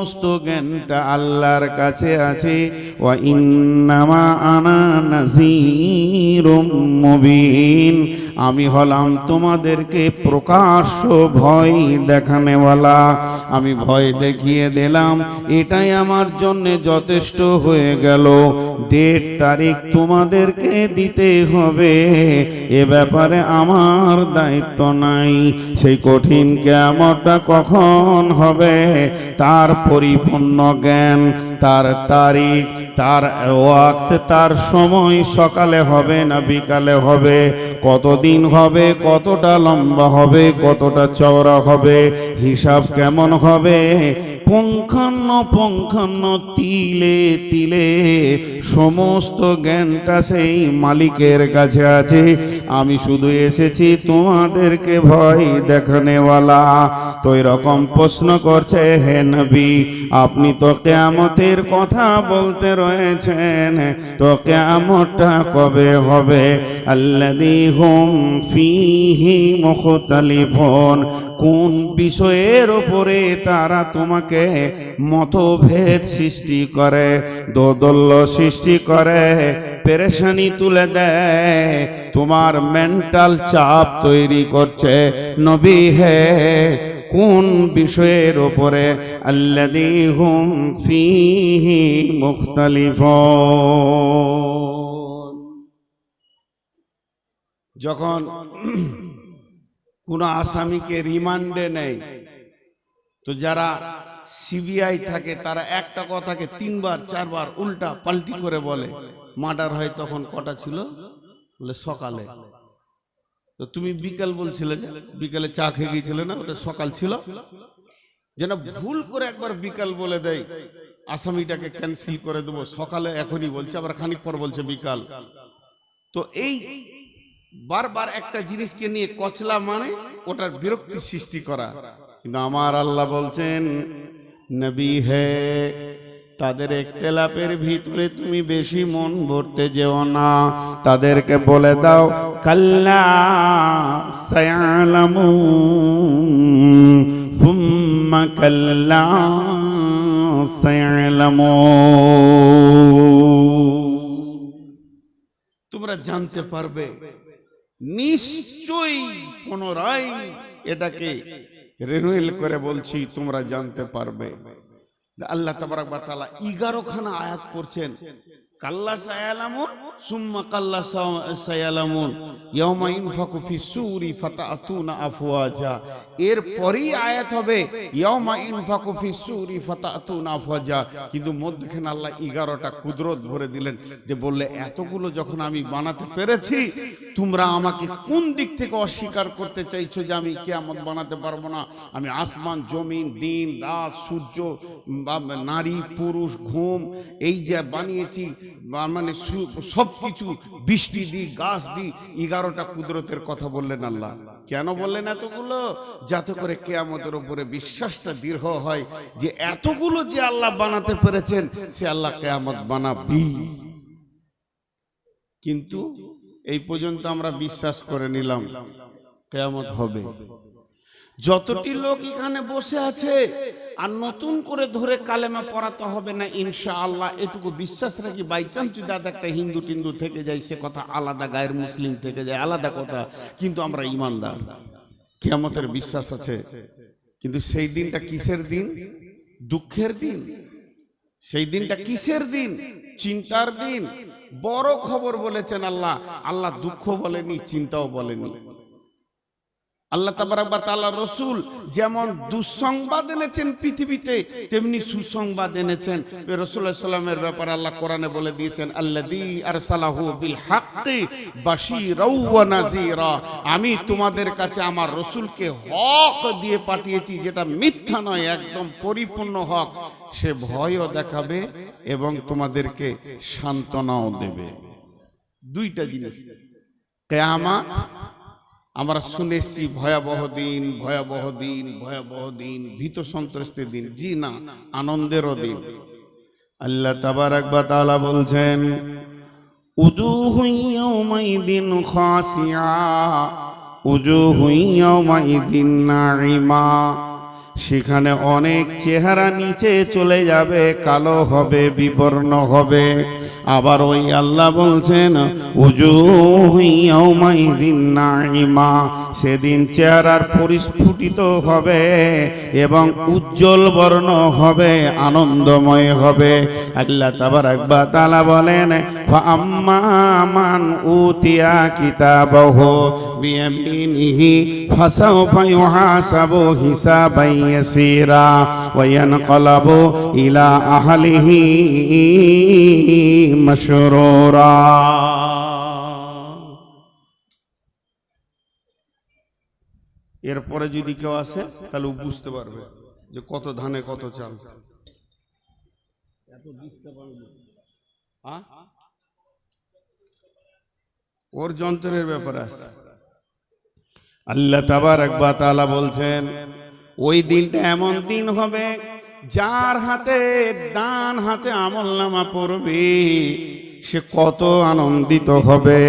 সমস্ত জ্ঞানটা আল্লাহর কাছে আছে। ওয়া ইন্নামা আনা নাযীরুম মুবিন। আমি হলাম তোমাদেরকে প্রকাশ্য ভয় দেখানেওয়ালা। আমি ভয় দেখিয়ে দিলাম, এটাই আমার জন্য যথেষ্ট হয়ে গেল। ডেট তারিখ তোমাদেরকে দিতে হবে, এ ব্যাপারে আমার দায়িত্ব নাই। সেই কঠিন কেমনটা কখন হবে? তার পরিপূর্ণ জ্ঞান তার তারিখ, তার ওয়াক্ত, তার সময় সকালে হবে না বিকালে হবে, কতদিন হবে, কতটা লম্বা হবে, কতটা চওড়া হবে, হিসাব কেমন হবে পুঙ্খান্ন পঙ্খান্ন তিলে তিলে সমস্ত জ্ঞানটা সেই মালিকের কাছে আছে। আমি শুধু এসেছি তোমাদেরকে ভয় দেখানেওয়ালা। তো এরকম প্রশ্ন করছে, হে নবী, আপনি তো কেয়ামতের কথা বলতে রয়েছেন। তো কেয়ামতটা কবে হবে? আল্লাদি হুম ফিহি কোন বিষয়ের ওপরে তারা তোমাকে মতভেদ সৃষ্টি করে, দোদল্য সৃষ্টি করে, পেরেশানি তুলে দেয়। তোমার মেন্টাল চাপ তৈরি করছে নবী হে। কোন বিষয়ের ওপরে? আল্লাদি হুম ফিহি মুখতালিফুন। যখন কোনো আসামিকে রিমান্ডে নেয়, তো যারা সিবিআই থাকে, তারা একটা কথাকে তিনবার, চারবার উল্টা পাল্টি করে বলে। মার্ডার হয় তখন কটা ছিল? বলে সকালে। তো তুমি বিকাল বলছিলে যে, বিকালে চা খেয়ে গিয়েছিলে না? ওটা সকাল ছিল। যেন ভুল করে একবার বিকাল বলে দেয়। আসামিটাকে ক্যান্সেল করে দেবো। সকালে এখনই বলছে, আবার খানিক পর বলছে বিকাল। তো এই বারবার একটা জিনিসকে নিয়ে কচলা মানে ওটার বিরক্তি সৃষ্টি করা। কিন্তু আমার আল্লাহ বলছেন নবী হে, তাদের একতেলাপের ভিতরে তুমি বেশি মন ভরতে যেও না। তাদেরকে বলে দাও, কাল্লা সায়ালামু সুম্মা কাল্লা সায়ালামু। তোমরা জানতে পারবে, নিশ্চয়ই পুনরায় এটাকে রেনুয়েল করে বলছি, তোমরা জানতে পারবে। আল্লাহ তাবারাক বা তাআলা 11 খানা আয়াত পড়ছেন। কাল্লা সায়ালামুন সুম্মা আয়াত হবে, ইয়াউমা ইনফাকু ফিস সূরি ফাতাতুনা আফওয়াজা। কিন্তু মধ্যখানে আল্লাহ 11টা কুদরত ভরে দিলেন যে বললে, এতগুলো যখন আমি বানাতে পেরেছি, তোমরা আমাকে কোন দিক থেকে অস্বীকার করতে চাইছো যে আমি কিয়ামত বানাতে পারব না? আমি আসমান, জমিন, দিন, রাত, সূর্য নারী, পুরুষ, ঘুম, এই যে বানিয়েছি মানে সব কিছু বৃষ্টি দিই, গাছ দিই, এগারোটা কুদরতের কথা বললেন আল্লাহ। কেন বললেন এতগুলো? যাতে করে কেয়ামতের উপরে বিশ্বাসটা দৃঢ় হয় যে এতগুলো যে আল্লাহ বানাতে পেরেছেন, সে আল্লাহ কেয়ামত বানাবি কিন্তু এই পর্যন্ত আমরা বিশ্বাস করে নিলাম, কেয়ামত হবে। যতটি লোক এখানে বসে আছে আর নতুন করে ধরে কালেমা পড়াতে হবে না ইনশা আল্লাহ এটুকু বিশ্বাস রাখি বাই চান্স যদি আদা একটা হিন্দু টিন্দু থেকে যায়, সে কথা আলাদা, গায়ের মুসলিম থেকে যায়, আলাদা কথা। কিন্তু আমরা ইমানদার। কেয়ামতের বিশ্বাস আছে। কিন্তু সেই দিনটা কিসের দিন? দুঃখের দিন। সেই দিনটা কিসের দিন? চিন্তার দিন। বড় খবর বলেছেন আল্লাহ। আল্লাহ দুঃখ বলেনি, চিন্তাও বলেনি। আল্লাহ তাবারাক তাআলা রসুল যেমন দুঃসংবাদ এনেছেন পৃথিবীতে, তেমনি সুসংবাদ এনেছেন। রসুল্লাহ সাল্লামের ব্যাপারে আল্লাহ কোরআনে বলে দিয়েছেন আল্লাদি আরসালাহু বিল হাক্কি বাশীরাও ওয়া নাযীরা। আমি তোমাদের কাছে আমার রসুলকে হক দিয়ে পাঠিয়েছি, যেটা মিথ্যা নয়, একদম পরিপূর্ণ হক। সে ভয়ও দেখাবে এবং তোমাদেরকে সান্ত্বনাও দেবে। দুইটা জিনিস। কেয়ামাত আমরা শুনেছি ভয়াবহ দিন ভয়াবহ দিন ভয়াবহ দিন, ভীত সন্ত্রস্তের দিন। জি না, আনন্দেরও দিন। আল্লাহ তাবারক বা তালা বলছেন উজু হুইয়মাই দিন খাসিয়া উজু উজুহু দিন নাঈমা। সেখানে অনেক চেহারা নিচে চলে যাবে, কালো হবে, বিবর্ণ হবে। আবার ওই আল্লাহ বলছেন উজু নাইমা সেদিন চেহারার পরিস্ফুটিত হবে এবং উজ্জ্বল বর্ণ হবে, আনন্দময় হবে। আল্লাহ তাবার একবার তালা বলেন আম্মা মান উতিয়া কিতাবহ বিয়ামিনিহি হিসাবান ইয়াসীরা ওয়া ইয়ানকালাবু ইলা আহলিহি মাশরুরা এরপরে যদি কেউ আসে, তাহলে বুঝতে পারবে যে কত ধানে কত চাল। হ্যাঁ? ওর যন্ত্রের ব্যাপার আছে। আল্লাহ তাবার একবার তালা বলছেন ওই দিনটা এমন দিন হবে যার হাতে ডান হাতে আমল নামা পড়বে। সে কত আনন্দিত হবে,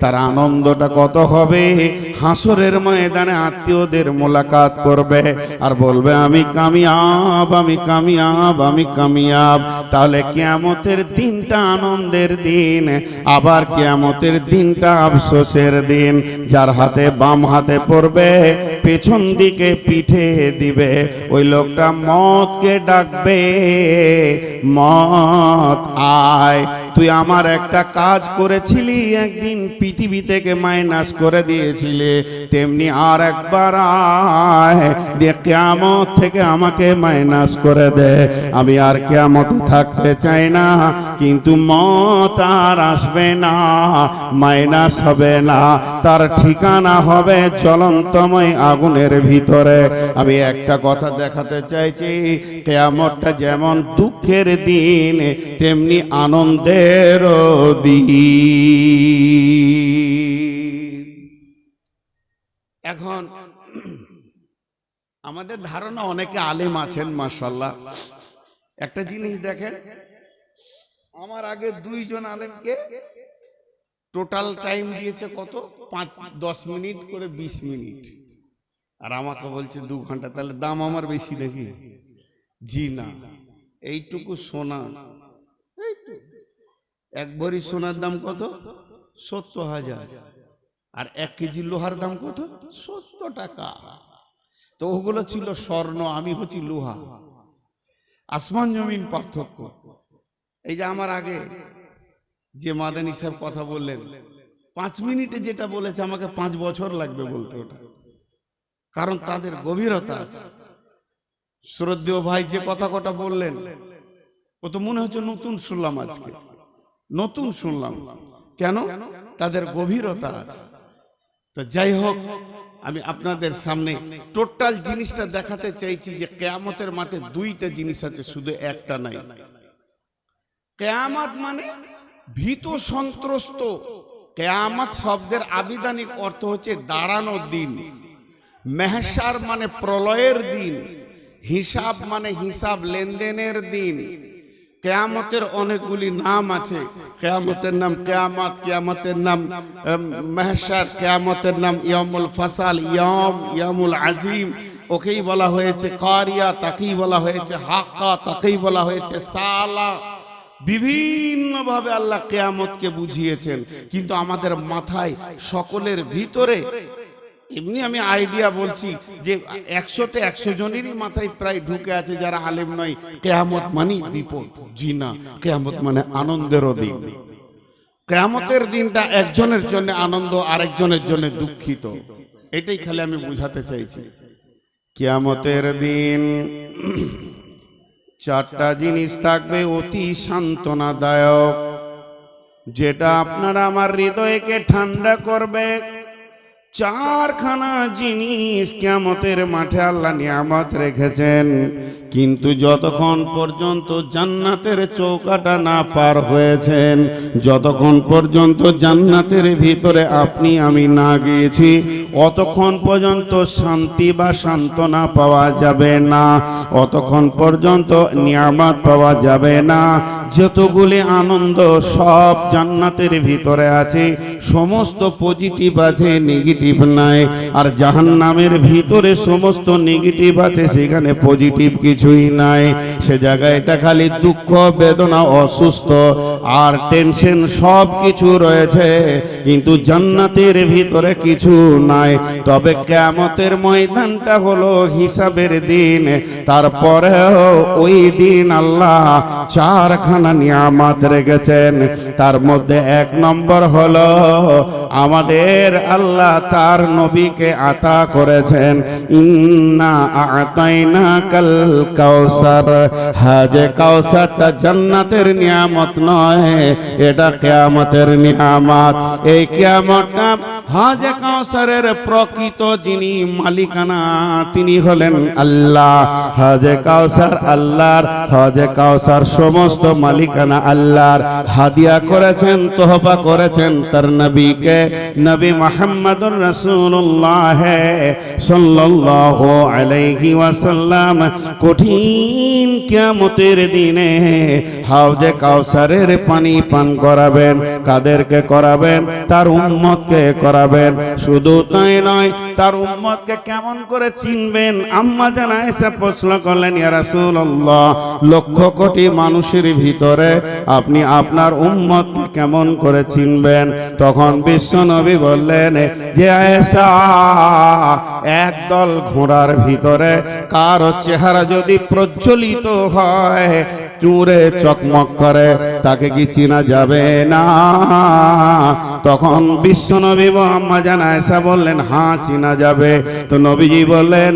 তার আনন্দটা কত হবে? হাসরের ময়দানে আত্মীয়দের মোলাকাত করবে আর বলবে, আমি কামিয়াব আমি কামিয়াব আমি কামিয়াব। তাহলে কিয়ামতের দিনটা আনন্দের দিন, আবার কিয়ামতের দিনটা আফসোসের দিন। যার হাতে বাম হাতে পড়বে, পেছন দিকে পিঠে দিবে। ওই লোকটা মদকে ডাকবে মত আয়। তুই আমার একটা কাজ করেছিলি, একদিন পৃথিবী থেকে মাইনাস করে দিয়েছিলে, তেমনি আর একবার দিয়ে কেয়ামত থেকে আমাকে মাইনাস করে দে। আমি আর কেয়ামত থাকতে চাই না, কিন্তু মত আর আসবে না, মাইনাস হবে না, তার ঠিকানা হবে জ্বলন্তময় আগুনের ভিতরে। আমি একটা কথা দেখাতে চাইছি, কেয়ামতটা যেমন দুঃখের দিন, তেমনি আনন্দেরও দিন। এখন আমাদের ধারণা অনেকে আলেম আছেন মাসাল্লাহ একটা জিনিস দেখেন, আমার আগে দুইজন আলেমকে টোটাল টাইম দিয়েছে কত? পাঁচ, দশ মিনিট করে বিশ মিনিট। আর আমাকে বলছে, দু ঘণ্টা। তাহলে দাম আমার বেশি নাকি? জি না। এইটুকু সোনা এইটুকু। এক ভরি সোনার দাম কত? সত্তর হাজার। আর এক কেজি লোহার দাম কত? সত্তর টাকা। তো ওগুলো ছিল স্বর্ণ, আমি হচ্ছি লোহা। আসমান জমিন পার্থক্য। এই যে আমার আগে যে মাদানি সাহেব কথা বললেন, পাঁচ মিনিটে যেটা বলেছে, আমাকে পাঁচ বছর লাগবে বলতে ওটা। কারণ তাদের গভীরতা আছে। শ্রদ্ধেয় ভাই যে কথা কটা বললেন, ও তো মনে হচ্ছে নতুন শুনলাম আজকে। নতুন শুনলাম। কেন? তাদের গভীরতা আছে। তো যাই হোক আমি আপনাদের সামনে টোটাল জিনিসটা দেখাতে চাইছি যে কেয়ামতের মাঠে দুইটা জিনিস আছে শুধু একটা নাই। কেয়ামত মানে ভীত সন্ত্রস্ত। কেয়ামত শব্দের আবিধানিক অর্থ হচ্ছে দাঁড়ানোর দিন। মেহসার মানে প্রলয়ের দিন। হিসাব মানে হিসাব লেনদেনের দিন। কেয়ামতের অনেকগুলি নাম আছে। কেয়ামতের নাম কেয়ামত, কেয়ামতের নাম মেহসার কেয়ামতের নাম ইয়ামুল ফাসাল, ইয়াম, ইয়ামুল আজিম। ওকেই বলা হয়েছে কারিয়া, তাকেই বলা হয়েছে হাক্কা, তাকেই বলা হয়েছে সালা। বিভিন্নভাবে আল্লাহ কেয়ামতকে বুঝিয়েছেন। কিন্তু আমাদের মাথায় সকলের ভিতরে এমনি আমি আইডিয়া বলছি যে একশোতে একশো জনেরই মাথায় প্রায় ঢুকে আছে যারা আলেম নয়। কেয়ামত মানে বিপদ। জি না, কেয়ামত মানে আনন্দেরও দিন। কেয়ামতের দিনটা একজনের জন্য আনন্দ, আরেকজনের জন্য দুঃখিত। এটাই খালি আমি বুঝাতে চাইছি। কেয়ামতের দিন চারটা জিনিস থাকবে অতি সান্ত্বনাদায়ক। যেটা আপনারা আমার হৃদয়কে ঠান্ডা করবে। চারখানা জিনিস কেমতের মাঠে আল্লাহ নিয়ামত রেখেছেন। কিন্তু যতক্ষণ পর্যন্ত জান্নাতের চৌকাটা না পার হয়েছেন, যতক্ষণ পর্যন্ত জান্নাতের ভিতরে আপনি, আমি না গিয়েছি, অতক্ষণ পর্যন্ত শান্তি বা সান্ত্বনা পাওয়া যাবে না, অতক্ষণ পর্যন্ত নিয়ামত পাওয়া যাবে না। যতগুলি আনন্দ সব জান্নাতের ভিতরে আছে, সমস্ত পজিটিভ আছে, নেগেটিভ নাই, আর জাহান্নামের ভিতরে সমস্ত নেগেটিভ আছে, সেখানে পজিটিভ কিছুই নাই। সে জায়গায় এটা খালি দুঃখ, বেদনা, অসুস্থ আর টেনশন সব কিছু রয়েছে। কিন্তু জান্নাতের ভিতরে কিছু নাই। তবে কেমতের ময়দানটা হলো হিসাবের দিন। তারপরেও ওই দিন আল্লাহ চারখানা নিয়ামাত রেখেছেন। তার মধ্যে এক নম্বর হলো, আমাদের আল্লাহ তার নবীকে আতা করেছেন। ইন্না আতাইনা কাল কাউসার। হাজে কাউসারটা জান্নাতের নিয়ামত নয়, এটা কিয়ামতের নিয়ামত। এই কিয়ামতটা হাজে কাউসারের প্রকৃত যিনি মালিকানা, তিনি হলেন আল্লাহ। হাজে কাউসার আল্লাহর, হাজে কাউসার সমস্ত মালিকানা আল্লাহর। হাদিয়া করেছেন, তোহবা করেছেন তার নবীকে, নবী মোহাম্মদুর রাসূলুল্লাহ সাল্লাল্লাহু আলাইহি ওয়াসাল্লাম। কঠিন কিয়ামতের দিনে হাউজে কাউসারের পানি পান করাবেন, কাদেরকে করাবেন, তার উম্মতকে করাবেন। শুধু তাই নয় তার উম্মতকে কেমন করে চিনবেন? আম্মা জানা এসে প্রশ্ন করলেন, ইয়া রাসূলুল্লাহ, লক্ষ কোটি মানুষের ভিতরে আপনি আপনার উম্মতকে কেমন করে চিনবেন? তখন বিশ্বনবী বললেন যে আয়েশা একদল ঘোড়ার ভিতরে কারও চেহারা যদি প্রজ্বলিত হয় চুরে চকমক করে, তাকে কি চিনা যাবে না? তখন বিশ্বনবী আম্মা জান আয়েশা বললেন হ্যাঁ চিনা যাবে। তো নবীজি বললেন,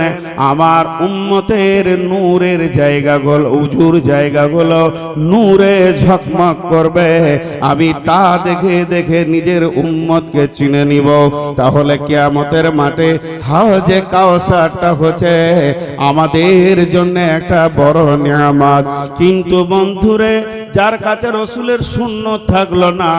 আমার উম্মতের নূরের জায়গাগুলো, উজুর জায়গাগুলো নূরে ঝকমক করবে। আমি তা দেখে দেখে নিজের উম্মতকে চিনে নিব। তাহলে কিয়ামতের মাঠে হাজে কাউসারটা হচ্ছে আমাদের জন্য একটা বড় নিয়ামত। কিন্তু বন্ধুরে, যার কাছে রসুলের শূন্য থাকল না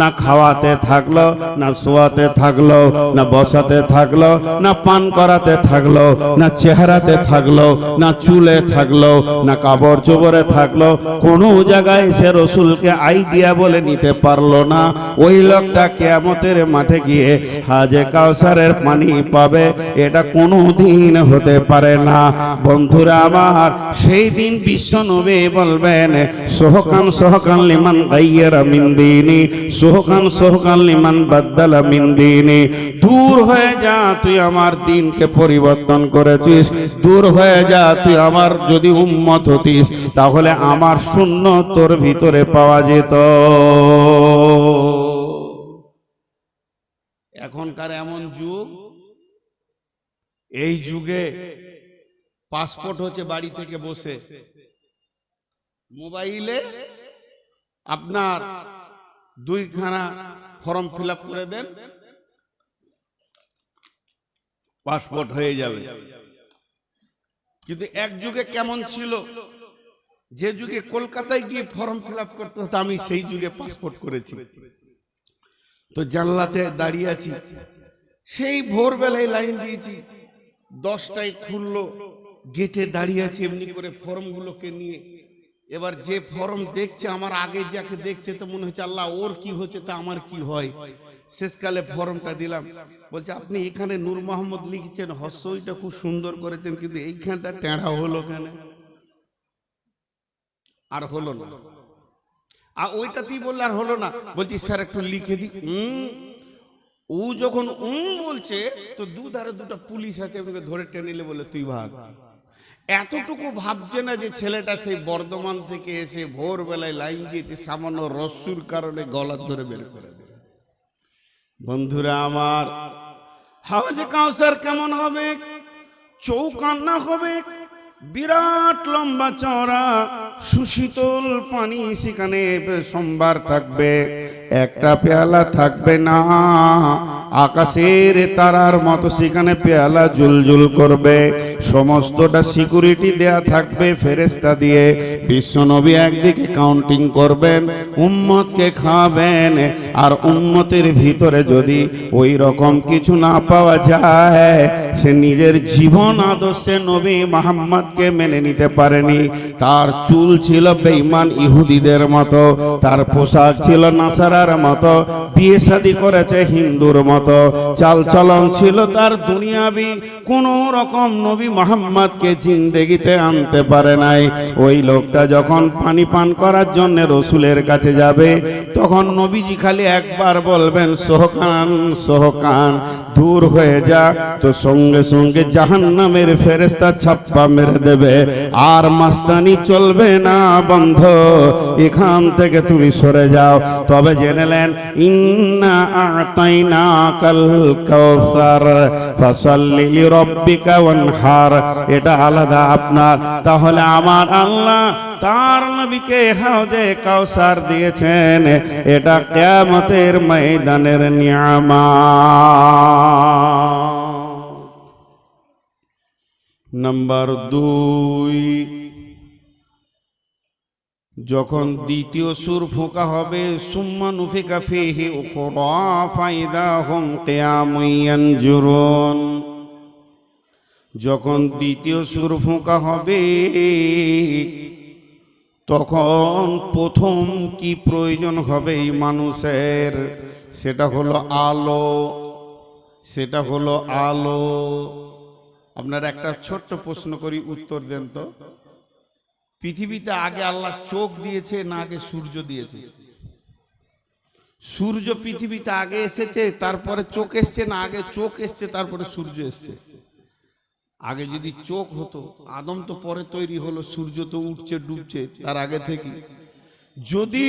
না খাওয়াতে থাকল, না শোয়াতে থাকল, না বসাতে থাকল, না পান করাতে থাকল, না চেহারাতে থাকল, না চুলে থাকল, না কাপড় চোপড়ে থাকল, কোনো জায়গায় সে রসুলকে আইডিয়া বলে নিতে পারল না। ওই লোকটা কেয়ামতের মাঠে গিয়ে হাজে কাউসারের পানি পাবে, এটা কোনো দিন হতে পারে না। বন্ধুরা আমার, সেই দিন বিশ্ব নবী বলবেন, সোহকান সোহকান লিমান গাইয়েরা মিন দিনি, সোহকান সোহকান লিমান বাদ্দালা মিন দিনি। দূর হয়ে যা, তুই আমার দিনকে পরিবর্তন করেছিস। দূর হয়ে যা, তুই আমার যদি উম্মত হতিস, তাহলে আমার শূন্য তোর ভিতরে পাওয়া যেত। এখনকার এমন যুগ, এই যুগে পাসপোর্ট হচ্ছে বাড়ি থেকে বসে। মোবাইলে আপনার দুইখানা ফর্ম ফিল করে দেন, পাসপোর্ট হয়ে যাবে। কিন্তু এক যুগে কেমন ছিল? যে যুগে কলকাতায় গিয়ে ফর্ম ফিল করতে হতো, আমি সেই যুগে পাসপোর্ট করেছি। তো জানলাতে দাঁড়িয়ে আছি, সেই ভোরবেলায় লাইন দিয়েছি, দশটায় খুললো, গেটে দাঁড়িয়ে আছি, এমনি করে ফর্মগুলোকে নিয়ে এবার যে ফর্ম দেখছে আমার আগে যাকে দেখছে তো মনে হচ্ছে আল্লাহ ওর কি হচ্ছে তা আমার কি হয়? শেষকালে ফর্মটা দিলাম। বলছে আপনি এখানে নূর মোহাম্মদ লিখেছেন হস্যইটা খুব সুন্দর করেছেন কিন্তু এইখানটা টেঁড়া হলো কেন? আর হলো না। আর ওইটাতেই বললে আর হলো না। বলছি স্যার একটু লিখে দি। উম, ও যখন উম বলছে তো দুধারে দুটো পুলিশ আছে ধরে টেনিলে বলে তুই ভাগ। এতটুকু ভাবছে না যে ছেলেটা সেই বর্ধমান থেকে এসে ভোরবেলায় লাইন দিয়েছে, সামান্য রস্যুর কারণে গলা ধরে বের করে দেবে। বন্ধুরা আমার, হাওয়াজে কাউসার কেমন হবে? চৌকান্না হবে? বিরাট লম্বা চওড়া, সুশীতল পানি সেখানে সোমবার থাকবে। একটা পেয়ালা থাকবে না। আকাশের তারার মতো সেখানে পেয়ালা জুলজুল করবে। সমস্তটা সিকিউরিটি দেয়া থাকবে ফেরেস্তা দিয়ে। বিশ্বনবী একদিকে কাউন্টিং করবেন, উম্মতকে খাবেন, আর উম্মতের ভিতরে যদি ওই রকম কিছু না পাওয়া যায়, সে নিজের জীবন আদর্শে নবী মোহাম্মদকে মেনে নিতে পারেনি। তার চুল ছিল বেঈমান ইহুদিদের মতো, তার পোশাক ছিল নাসারার মতো, বিয়ে শাদী করেছে হিন্দুর মতো। চালচলন ছিল তার দুনিয়াবি, কোন রকম নবী মোহাম্মদকে জিন্দেগিতে আনতে পারে নাই। ওই লোকটা যখন পানি পান করার জন্য রসুলের কাছে যাবে, তখন নবীজি খালি একবার বলবেন, সোহকান সোহকান, দূর হয়ে যা। তো সঙ্গে সঙ্গে জাহান্নামের ফেরেস্তা ছাপ্পা মেরে দেবে। আর মাস্তানি চলবে না বন্ধ, এখান থেকে তুমি সরে যাও। তবে জেনেলেন ইন্না আতাইনা কাল কাউসার ওয়ানহার। এটা আলাদা আপনার। তাহলে আমার আল্লাহ তার নবীকে হাউজে কাউসার দিয়েছেন। এটা কিয়ামতের ময়দানের নিয়ামা নাম্বার দুই। যখন দ্বিতীয় সুর ফোঁকা হবে, সুম্মা নুফিকা ফিহি উখরা যখন দ্বিতীয় সুর ফোঁকা হবে, তখন প্রথম কি প্রয়োজন হবে এই মানুষের? সেটা হলো আলো। সেটা হলো আলো। আপনার একটা ছোট্ট প্রশ্ন করি, উত্তর দেন তো। পৃথিবীতে আগে আল্লাহ চোখ দিয়েছে, না আগে সূর্য দিয়েছে। সূর্য পৃথিবীতে আগে এসেছে, তারপরে চোখ এসছে, না আগে চোখ এসছে, তারপরে সূর্য এসছে। আগে যদি চোখ হতো, আদম তো পরে তৈরি হলো, সূর্য তো উঠছে, ডুবছে, তার আগে থেকে। যদি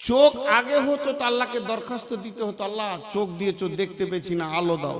চোখ আগে হতো, তো আল্লাহকে দরখাস্ত দিতে হতো, আল্লাহ চোখ দিয়ে চোখ দেখতে পেয়েছি না, আলো দাও।